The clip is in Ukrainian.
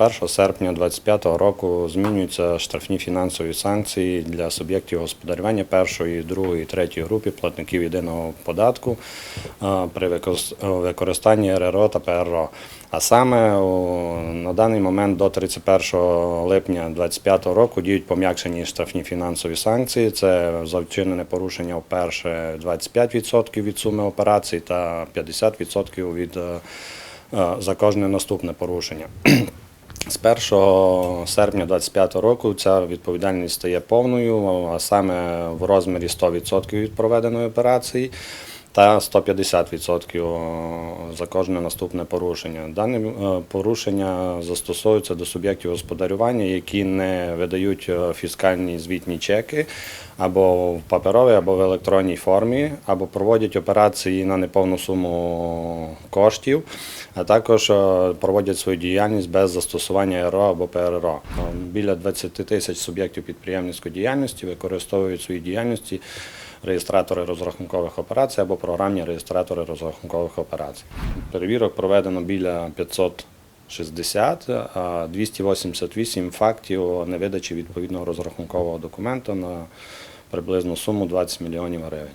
1 серпня 2025 року змінюються штрафні фінансові санкції для суб'єктів господарювання першої, другої, третьої групи платників єдиного податку при використанні РРО та ПРО. А саме на даний момент до 31 липня 2025 року діють пом'якшені штрафні фінансові санкції. Це за вчинене порушення вперше 25% від суми операцій та 50% від е, е, за кожне наступне порушення. З 1 серпня 2025 року ця відповідальність стає повною, а саме в розмірі 100% від проведеної операції та 150% за кожне наступне порушення. Дане е, порушення застосовуються до суб'єктів господарювання, які не видають е, фіскальні звітні чеки або в паперовій, або в електронній формі, або проводять операції на неповну суму коштів, а також е, проводять свою діяльність без застосування РО або ПРРО. Е, біля 20 тисяч суб'єктів підприємницької діяльності використовують свої діяльності. Реєстратори розрахункових операцій або програмні реєстратори розрахункових операцій. Перевірок проведено біля 500 60, 288 е, фактів невидачі відповідного розрахункового документу на приблизну суму 20 мільйонів гривень.